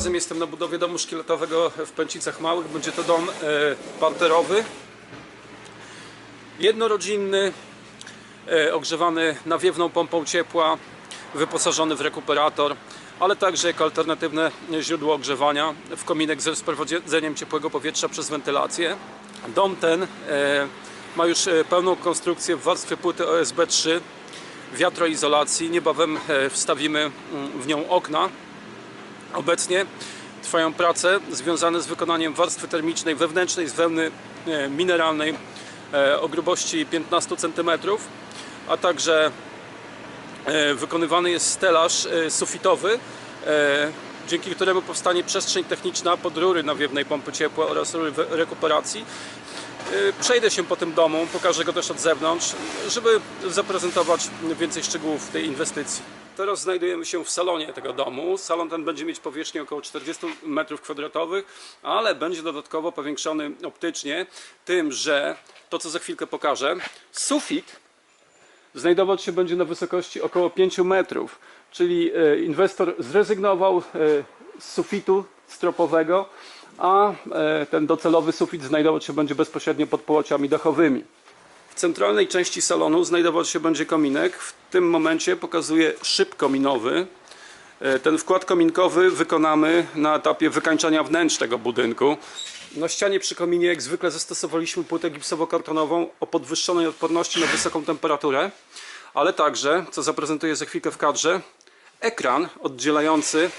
razem jestem na budowie domu szkieletowego w Pęcicach Małych. Będzie to dom e, parterowy, jednorodzinny, e, ogrzewany nawiewną pompą ciepła, wyposażony w rekuperator, ale także jako alternatywne źródło ogrzewania w kominek z rozprowadzeniem ciepłego powietrza przez wentylację. Dom ten e, ma już pełną konstrukcję w warstwie płyty OSB3, wiatroizolacji. Niebawem wstawimy mm, w nią okna. Obecnie trwają prace związane z wykonaniem warstwy termicznej wewnętrznej z wełny e, mineralnej e, o grubości 15 cm, a także e, wykonywany jest stelaż sufitowy, dzięki któremu powstanie przestrzeń techniczna pod rury nawiewnej pompy ciepła oraz rury rekuperacji. Przejdę się po tym domu, pokażę go też od zewnątrz, żeby zaprezentować więcej szczegółów tej inwestycji. Teraz znajdujemy się w salonie tego domu. Salon ten będzie mieć powierzchnię około 40 m2, ale będzie dodatkowo powiększony optycznie tym, że to co za chwilkę pokażę, sufit znajdować się będzie na wysokości około 5 metrów, czyli e, inwestor zrezygnował e, z sufitu stropowego, a e, ten docelowy sufit znajdować się będzie bezpośrednio pod połociami dachowymi. W centralnej części salonu znajdować się będzie kominek. W tym momencie pokazuję szyb kominowy. E, Ten wkład kominkowy wykonamy na etapie wykańczania wnętrz tego budynku. Na ścianie przy kominie jak zwykle zastosowaliśmy płytę gipsowo-kartonową o podwyższonej odporności na wysoką temperaturę, ale także, co zaprezentuję za chwilkę w kadrze, ekran oddzielający,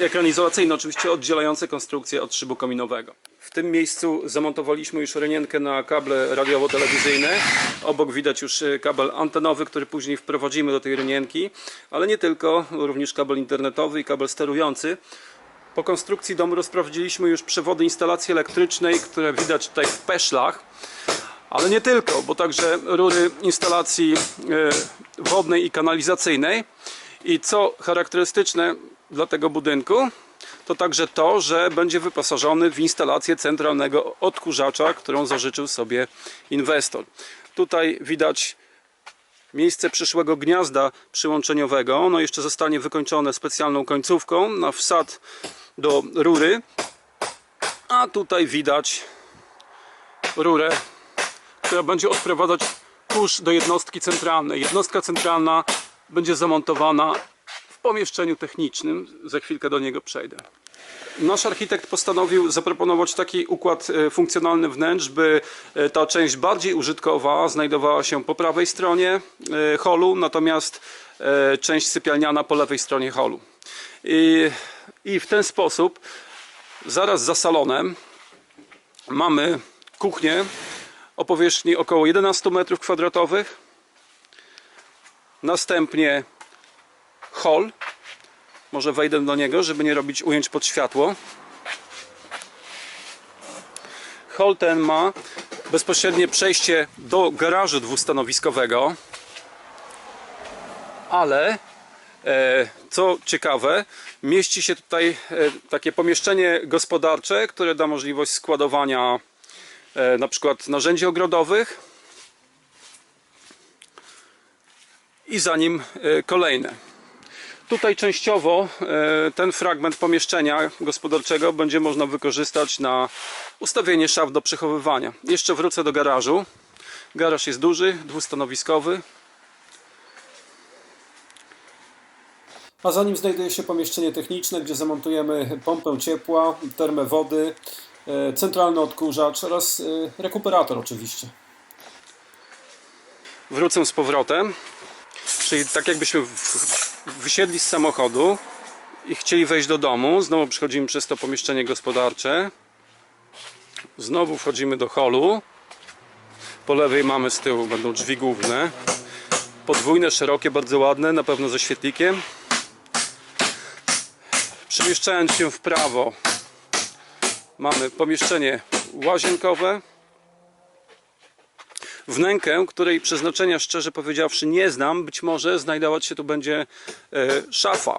ekran izolacyjny oczywiście oddzielający konstrukcję od szybu kominowego. Tym miejscu zamontowaliśmy już rynienkę na kable radiowo-telewizyjne. Obok widać już y, kabel antenowy, który później wprowadzimy do tej rynienki, ale nie tylko, również kabel internetowy i kabel sterujący. Po konstrukcji domu rozprowadziliśmy już przewody instalacji elektrycznej, które widać tutaj w peszlach. Ale nie tylko, bo także rury instalacji e, wodnej i kanalizacyjnej. I co charakterystyczne dla tego budynku, to także to, że będzie wyposażony w instalację centralnego odkurzacza, którą zażyczył sobie inwestor. Tutaj widać miejsce przyszłego gniazda przyłączeniowego. Ono jeszcze zostanie wykończone specjalną końcówką na wsad do rury. A tutaj widać rurę, która będzie odprowadzać kurz do jednostki centralnej. Jednostka centralna będzie zamontowana pomieszczeniu technicznym. Za chwilkę do niego przejdę. Nasz architekt postanowił zaproponować taki układ e, funkcjonalny wnętrz, by e, ta część bardziej użytkowa znajdowała się po prawej stronie e, holu, natomiast część sypialniana po lewej stronie holu. I, i w ten sposób zaraz za salonem mamy kuchnię o powierzchni około 11 m2. Następnie hol. Może wejdę do niego, żeby nie robić ujęć pod światło. Hol ten ma bezpośrednie przejście do garażu dwustanowiskowego. Ale e, co ciekawe, mieści się tutaj e, takie pomieszczenie gospodarcze, które da możliwość składowania e, na przykład narzędzi ogrodowych i za nim kolejne. Tutaj częściowo e, ten fragment pomieszczenia gospodarczego będzie można wykorzystać na ustawienie szaf do przechowywania. Jeszcze wrócę do garażu. Garaż jest duży, dwustanowiskowy. A za nim znajduje się pomieszczenie techniczne, gdzie zamontujemy pompę ciepła, termę wody, e, centralny odkurzacz oraz e, rekuperator oczywiście. Wrócę z powrotem. Czyli tak jakbyśmy w- wysiedli z samochodu i chcieli wejść do domu. Znowu przechodzimy przez to pomieszczenie gospodarcze. Znowu wchodzimy do holu. Po lewej mamy z tyłu będą drzwi główne. Podwójne, szerokie, bardzo ładne, na pewno ze świetlikiem. Przemieszczając się w prawo mamy pomieszczenie łazienkowe. Wnękę, której przeznaczenia szczerze powiedziawszy nie znam, być może znajdować się tu będzie e, szafa.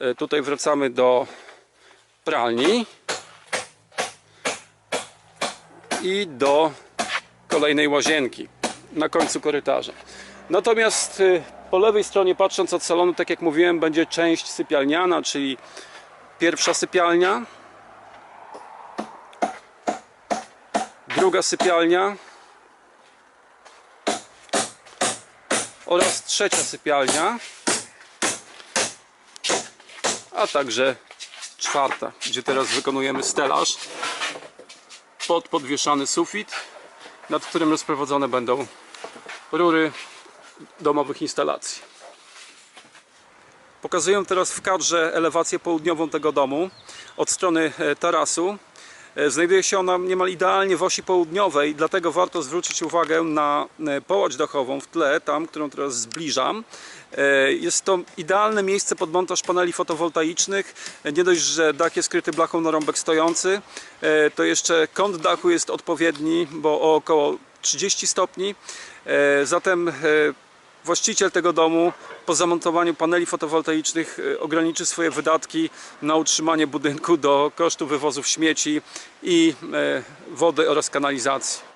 E, tutaj wracamy do pralni i do kolejnej łazienki na końcu korytarza. Natomiast e, po lewej stronie, patrząc od salonu, tak jak mówiłem, będzie część sypialniana, czyli Pierwsza sypialnia. Druga sypialnia. Oraz trzecia sypialnia. A także czwarta, gdzie teraz wykonujemy stelaż pod podwieszany sufit, nad którym rozprowadzone będą rury domowych instalacji. Pokazuję teraz w kadrze elewację południową tego domu od strony e, tarasu. E, Znajduje się ona niemal idealnie w osi południowej, dlatego warto zwrócić uwagę na e, połacz dachową w tle, tam, którą teraz zbliżam. E, Jest to idealne miejsce pod montaż paneli fotowoltaicznych. Nie dość, że dach jest kryty blachą na rąbek stojący, to jeszcze kąt dachu jest odpowiedni, bo o około 30 stopni. Zatem właściciel tego domu po zamontowaniu paneli fotowoltaicznych e, ograniczy swoje wydatki na utrzymanie budynku do kosztu wywozów śmieci i e, wody oraz kanalizacji.